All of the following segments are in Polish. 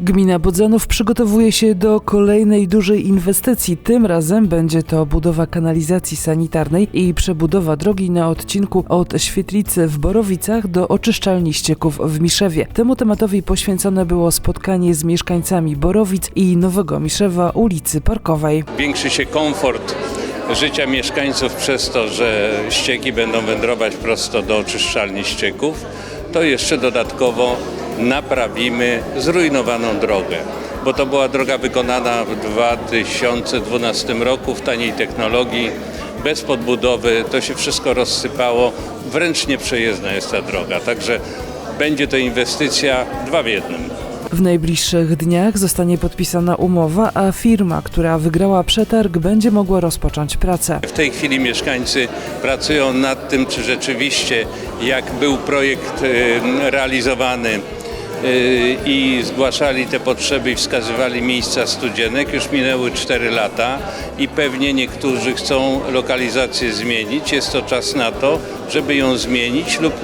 Gmina Bodzanów przygotowuje się do kolejnej dużej inwestycji. Tym razem będzie to budowa kanalizacji sanitarnej i przebudowa drogi na odcinku od Świetlicy w Borowicach do oczyszczalni ścieków w Miszewie. Temu tematowi poświęcone było spotkanie z mieszkańcami Borowic i Nowego Miszewa ulicy Parkowej. Zwiększy się komfort życia mieszkańców przez to, że ścieki będą wędrować prosto do oczyszczalni ścieków, to jeszcze dodatkowo naprawimy zrujnowaną drogę. Bo to była droga wykonana w 2012 roku w taniej technologii, bez podbudowy, to się wszystko rozsypało, wręcz nieprzejezdna jest ta droga. Także będzie to inwestycja dwa w jednym. W najbliższych dniach zostanie podpisana umowa, a firma, która wygrała przetarg, będzie mogła rozpocząć pracę. W tej chwili mieszkańcy pracują nad tym, czy rzeczywiście jak był projekt realizowany i zgłaszali te potrzeby i wskazywali miejsca studzienek. Już minęły 4 lata i pewnie niektórzy chcą lokalizację zmienić. Jest to czas na to, żeby ją zmienić lub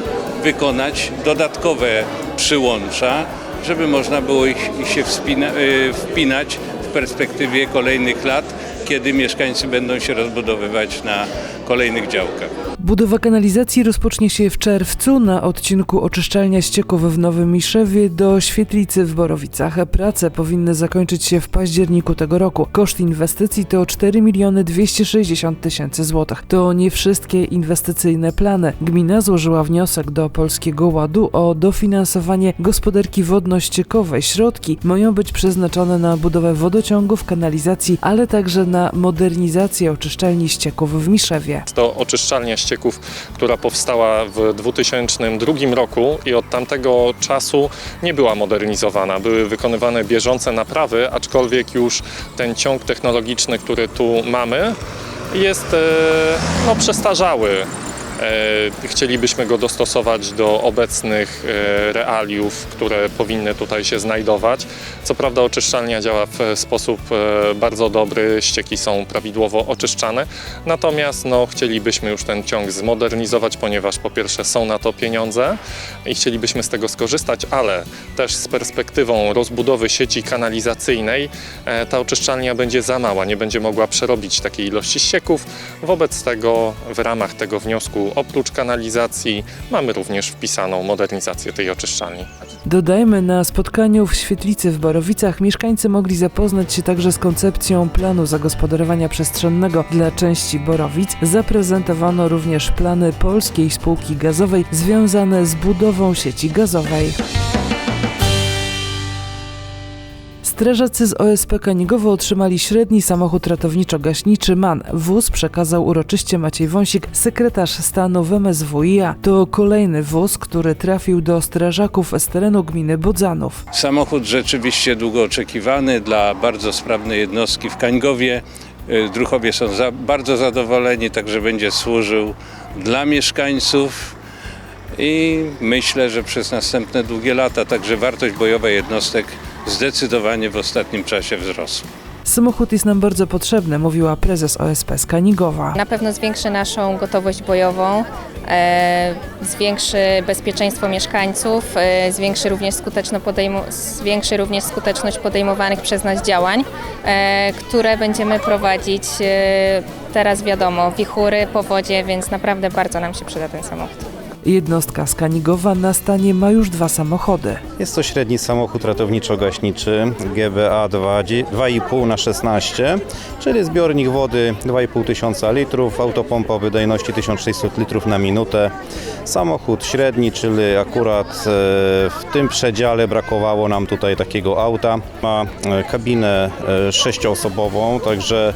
wykonać dodatkowe przyłącza, żeby można było ich, ich się wspina, y, wpinać w perspektywie kolejnych lat, kiedy mieszkańcy będą się rozbudowywać na kolejnych działkach. Budowa kanalizacji rozpocznie się w czerwcu na odcinku oczyszczalnia ścieków w Nowym Miszewie do Świetlicy w Borowicach. Prace powinny zakończyć się w październiku tego roku. Koszt inwestycji to 4 miliony 260 tysięcy złotych. To nie wszystkie inwestycyjne plany. Gmina złożyła wniosek do Polskiego Ładu o dofinansowanie gospodarki wodno-ściekowej. Środki mają być przeznaczone na budowę wodociągów, kanalizacji, ale także na modernizację oczyszczalni ścieków w Miszewie. To oczyszczalnia ścieków, która powstała w 2002 roku i od tamtego czasu nie była modernizowana. Były wykonywane bieżące naprawy, aczkolwiek już ten ciąg technologiczny, który tu mamy, jest e, no, przestarzały. E, Chcielibyśmy go dostosować do obecnych e, realiów, które powinny tutaj się znajdować. Co prawda oczyszczalnia działa w sposób e, bardzo dobry, ścieki są prawidłowo oczyszczane, natomiast no, chcielibyśmy już ten ciąg zmodernizować, ponieważ po pierwsze są na to pieniądze i chcielibyśmy z tego skorzystać, ale też z perspektywą rozbudowy sieci kanalizacyjnej ta oczyszczalnia będzie za mała, nie będzie mogła przerobić takiej ilości ścieków. Wobec tego w ramach tego wniosku oprócz kanalizacji mamy również wpisaną modernizację tej oczyszczalni. Dodajmy, na spotkaniu w Świetlicy w Borowicach mieszkańcy mogli zapoznać się także z koncepcją planu zagospodarowania przestrzennego dla części Borowic. Zaprezentowano również plany polskiej spółki gazowej związane z budową sieci gazowej. Strażacy z OSP Kanigowo otrzymali średni samochód ratowniczo-gaśniczy MAN. Wóz przekazał uroczyście Maciej Wąsik, sekretarz stanu w MSWiA. To kolejny wóz, który trafił do strażaków z terenu gminy Bodzanów. Samochód rzeczywiście długo oczekiwany dla bardzo sprawnej jednostki w Kańgowie. Y, Druchowie są za, bardzo zadowoleni, także będzie służył dla mieszkańców i myślę, że przez następne długie lata także wartość bojowa jednostek zdecydowanie w ostatnim czasie wzrosła. Samochód jest nam bardzo potrzebny, mówiła prezes OSP z Kanigowa. Na pewno zwiększy naszą gotowość bojową, e, zwiększy bezpieczeństwo mieszkańców, e, zwiększy, również zwiększy również skuteczność podejmowanych przez nas działań, e, które będziemy prowadzić e, teraz wiadomo, wichury, powodzie, więc naprawdę bardzo nam się przyda ten samochód. Jednostka z Kanigowa na stanie ma już dwa samochody. Jest to średni samochód ratowniczo-gaśniczy GBA 2,5 na 16, czyli zbiornik wody 2,5 tysiąca litrów, autopompa wydajności 1600 litrów na minutę. Samochód średni, czyli akurat e, w tym przedziale brakowało nam tutaj takiego auta. Ma e, kabinę e, sześcioosobową, także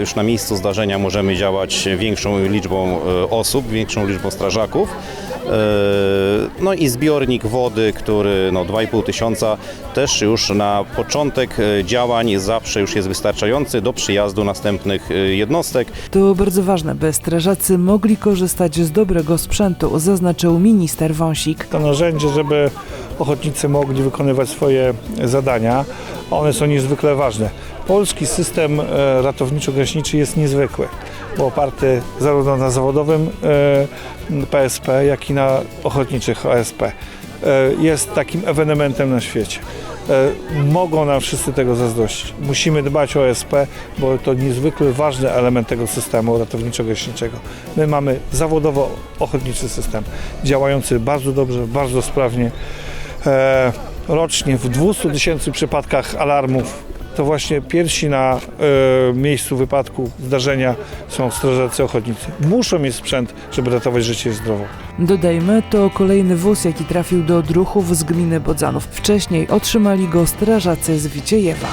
już na miejscu zdarzenia możemy działać większą liczbą osób, większą liczbą strażaków. E, No i zbiornik wody, który no 2,5 tysiąca też już na początek e, działań zawsze już jest wystarczający do przyjazdu następnych e, jednostek. To bardzo ważne, by strażacy mogli korzystać z dobrego sprzętu, zaznaczył minister Wąsik. to narzędzie, żeby ochotnicy mogli wykonywać swoje zadania. One są niezwykle ważne. Polski system e, ratowniczo-gaśniczy jest niezwykły, bo oparty zarówno na zawodowym e, PSP, jak i na ochotniczych OSP. E, Jest takim ewenementem na świecie. e, mogą nam wszyscy tego zazdrościć. Musimy dbać o SP, bo to niezwykle ważny element tego systemu ratowniczo-gaśniczego. My mamy zawodowo ochotniczy system, działający bardzo dobrze, bardzo sprawnie. Rocznie w 200 tysięcy przypadkach alarmów to właśnie pierwsi na e, miejscu wypadku, zdarzenia są strażacy ochotnicy. Muszą mieć sprzęt, żeby ratować życie i zdrowie. Dodajmy, to kolejny wóz, jaki trafił do Druchów z gminy Bodzanów. Wcześniej otrzymali go strażacy z Wiciejewa.